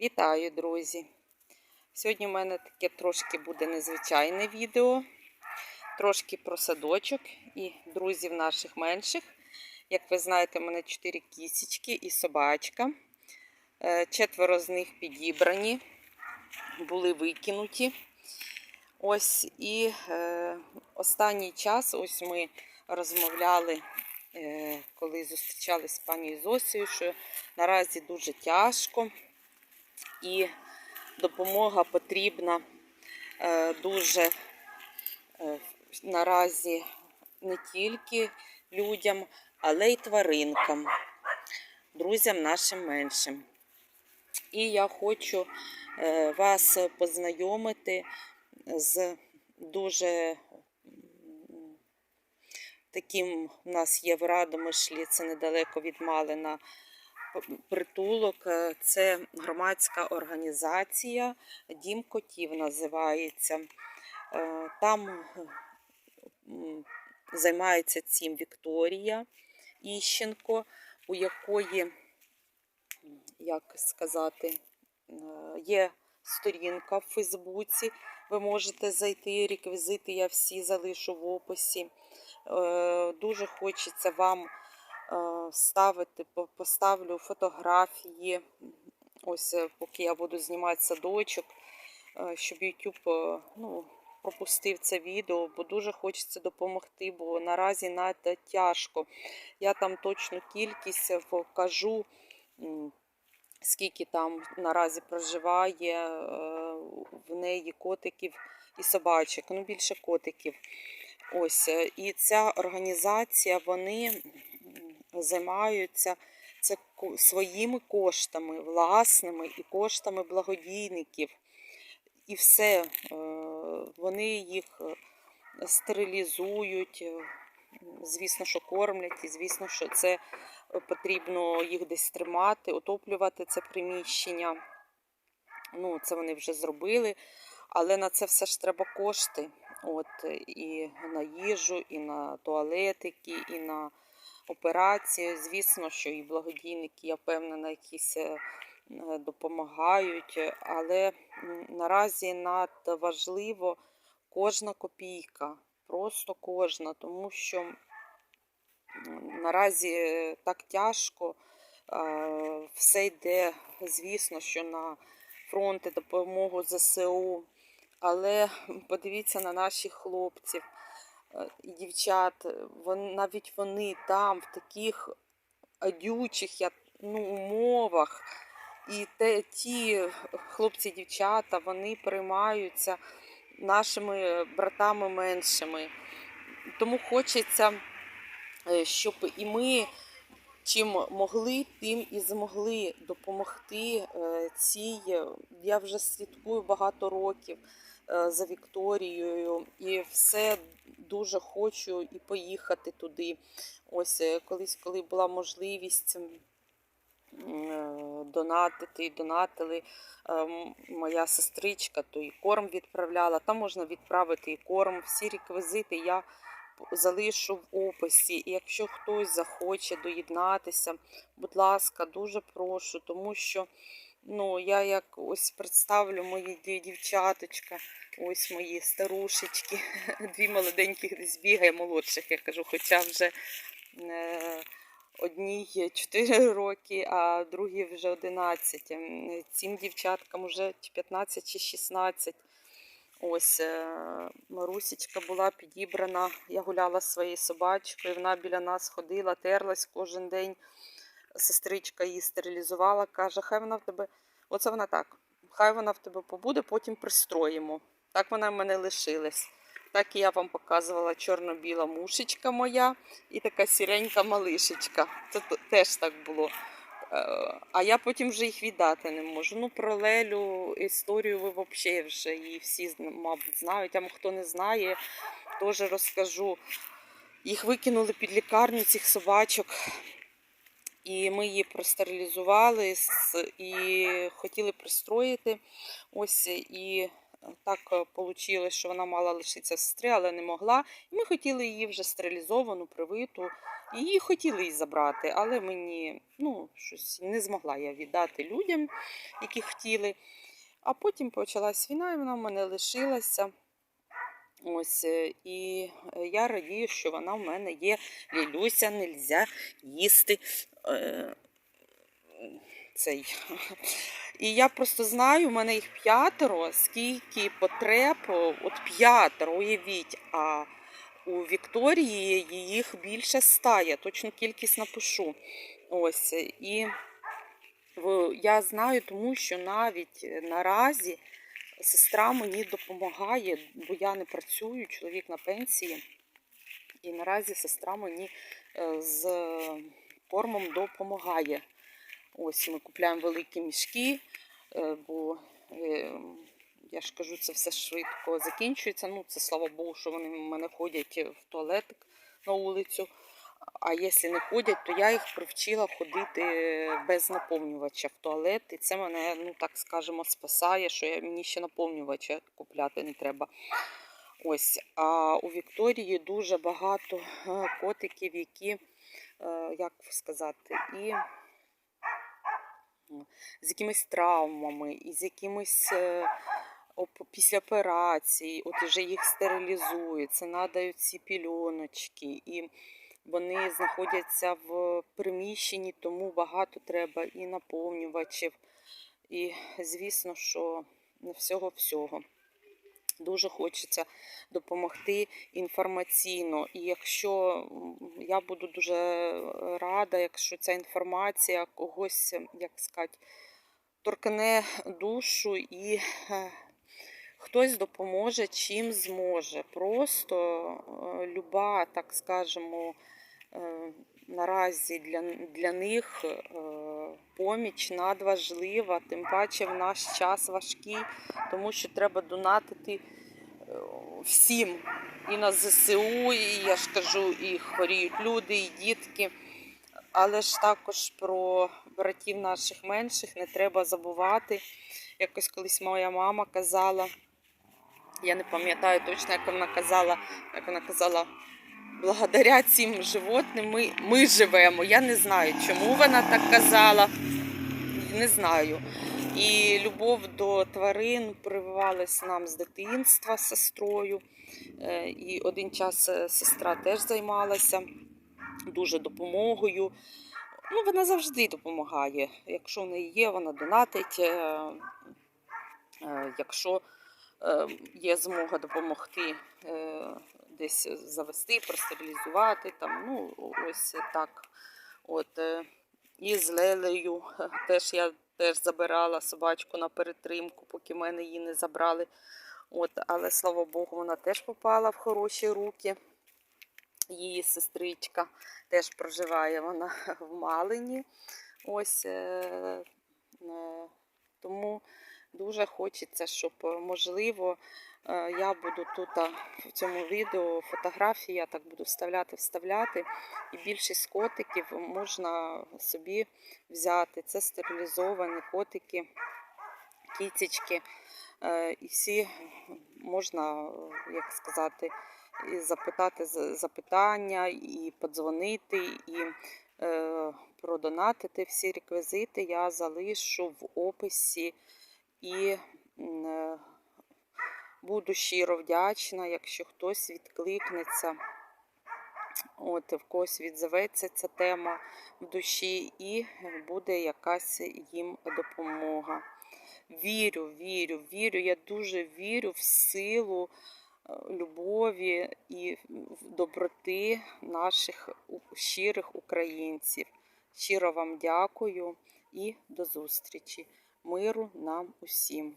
Вітаю, друзі! Сьогодні в мене таке трошки буде незвичайне відео, трошки про садочок і друзів наших менших. Як ви знаєте, в мене 4 кісечки і собачка. Е, Четверо з них підібрані, були викинуті. Ось і е, останній час ось ми розмовляли, е, коли зустрічалися з пані Зосією, що наразі дуже тяжко і допомога потрібна е, дуже е, наразі не тільки людям, але й тваринкам, друзям нашим меншим. І я хочу е, вас познайомити з дуже таким у нас є в Радомишлі, це недалеко від Малина притулок. е, Це громадська організація Дім котів називається. Е, Там займається цим Вікторія Іщенко, у якої, як сказати, е, є сторінка в Фейсбуці. Ви можете зайти, реквізити я всі залишу в описі. Дуже хочеться вам ставити, поставлю фотографії. Ось е, поки я буду знімати садочок, е, щоб YouTube е, ну, пропустив це відео, бо дуже хочеться допомогти, бо наразі надто тяжко. Я там точну кількість покажу, скільки там наразі проживає е, в неї котиків і собачок, ну більше котиків. Ось е, і ця організація, вони займаються це своїми коштами, власними і коштами благодійників. І все, е, вони їх е, стерилізують, е, звісно, що кормлять, і звісно, що це потрібно їх десь тримати, отоплювати це приміщення. Ну, це вони вже зробили, але на це все ж треба кошти. От, і на їжу, і на туалетики, і на операції. Звісно, що і благодійники, я впевнена, якісь е, е, допомагають, але наразі надто важливо кожна копійка, просто кожна, тому що наразі е, так тяжко. Все йде, звісно, що на фронти, допомогу ЗСУ. Але подивіться на наших хлопців і дівчат. Вон, навіть вони там, в таких адючих ну, умовах. І те, ті хлопці, дівчата, вони приймаються нашими братами меншими. Тому хочеться, е, щоб і ми чим могли, тим і змогли допомогти е, цій. Я вже слідкую багато років е, за Вікторією, і все дуже хочу і поїхати туди. Ось е, колись, коли була можливість. е, Донатити, донатили е, моя сестричка, то і корм відправляла. Там можна відправити і корм. Всі реквізити я залишу в описі. І якщо хтось захоче доєднатися, будь ласка, дуже прошу, тому що ну, я як ось представлю мої дів- дівчаточка, ось мої старушечки, дві молоденьких десь бігає, молодших, я кажу, хоча вже. Е, Одній 4 роки, а другій вже 11. Цим дівчаткам вже 15 чи 16. Ось е, Марусічка була підібрана. Я гуляла зі своєю собачкою, вона біля нас ходила, терлась кожен день. Сестричка її стерилізувала, каже, хай вона в тебе, оце вона так, хай вона в тебе побуде, потім пристроїмо. Так вона в мене лишилась. Так і я вам показувала чорно-біла мушечка моя і така сіренька малишечка. Це теж так було. Е, А я потім вже їх віддати не можу. Ну, про Лелю історію ви взагалі вже її всі, мабуть, знають. А хто не знає, теж розкажу. Їх викинули під лікарню цих собачок. І ми її простерилізували і хотіли пристроїти. Ось і так вийшло, що вона мала лишитися сестри, але не могла. І ми хотіли її вже стерилізовану, привиту. Її хотіли її забрати, але мені ну, щось не змогла я віддати людям, які хотіли. А потім почалась війна, і вона в мене лишилася. Ось, е, і е, я радію, що вона в мене є. Лілюся, нельзя їсти. Е, цей. І я просто знаю, у мене їх п'ятеро, скільки потреб, от п'ятеро, уявіть, а у Вікторії їх більше ста, я точну кількість напишу. Ось, і я знаю, тому що навіть наразі сестра мені допомагає, бо я не працюю, чоловік на пенсії. І наразі сестра мені е, з кормом допомагає. Ось ми купуємо великі мішки, е, бо е, я ж кажу, це все швидко закінчується. Ну, це слава Богу, що вони в мене ходять в туалетик на вулицю. А якщо не ходять, то я їх привчила ходити без наповнювача в туалет. І це мене, ну так скажемо, спасає, що мені ще наповнювача купляти не треба. Ось, а у Вікторії дуже багато е, котиків, які, е, як сказати, і з якимись травмами, і з якимись е, після операції, от вже їх стерилізують, це надають ці пільоночки, і вони знаходяться в приміщенні, тому багато треба і наповнювачів, і звісно, що не всього-всього. Дуже хочеться допомогти інформаційно. І якщо я буду дуже рада, якщо ця інформація когось, як сказати, торкне душу і е, хтось допоможе чим зможе. Просто е, люба, так скажемо, е, наразі для, для них е, поміч надважлива, тим паче в наш час важкий, тому що треба донатити е, всім. І на ЗСУ, і я ж кажу, і хворіють люди, і дітки. Але ж також про братів наших менших не треба забувати. Якось колись моя мама казала, я не пам'ятаю точно, як вона казала, як вона казала, благодаря цим животним ми, ми живемо. Я не знаю, чому вона так казала. Не знаю. І любов до тварин прививалась нам з дитинства з сестрою. Е, І один час е, сестра теж займалася дуже допомогою. Ну, вона завжди допомагає. Якщо в неї є, вона донатить. е, Якщо є змога допомогти е, десь завести, простерилізувати, там, ну, ось так. От, е, і з Лелею е, теж я теж забирала собачку на перетримку, поки мене її не забрали. От, але слава Богу, вона теж попала в хороші руки. Її сестричка теж проживає вона в Малині. Ось е, е, тому дуже хочеться, щоб е, можливо е, я буду тут в цьому відео фотографії, я так буду вставляти, вставляти. І більшість котиків можна собі взяти. Це стерилізовані котики, кіцечки. Е, І всі можна, як сказати, і запитати запитання, і подзвонити, і е, продонатити всі реквізити я залишу в описі і е, буду щиро вдячна, якщо хтось відкликнеться. От, в когось відзоветься ця тема в душі, і буде якась їм допомога. Вірю, вірю, вірю. Я дуже вірю в силу е, любові і доброти наших щирих українців. Щиро вам дякую і до зустрічі. Миру нам усім.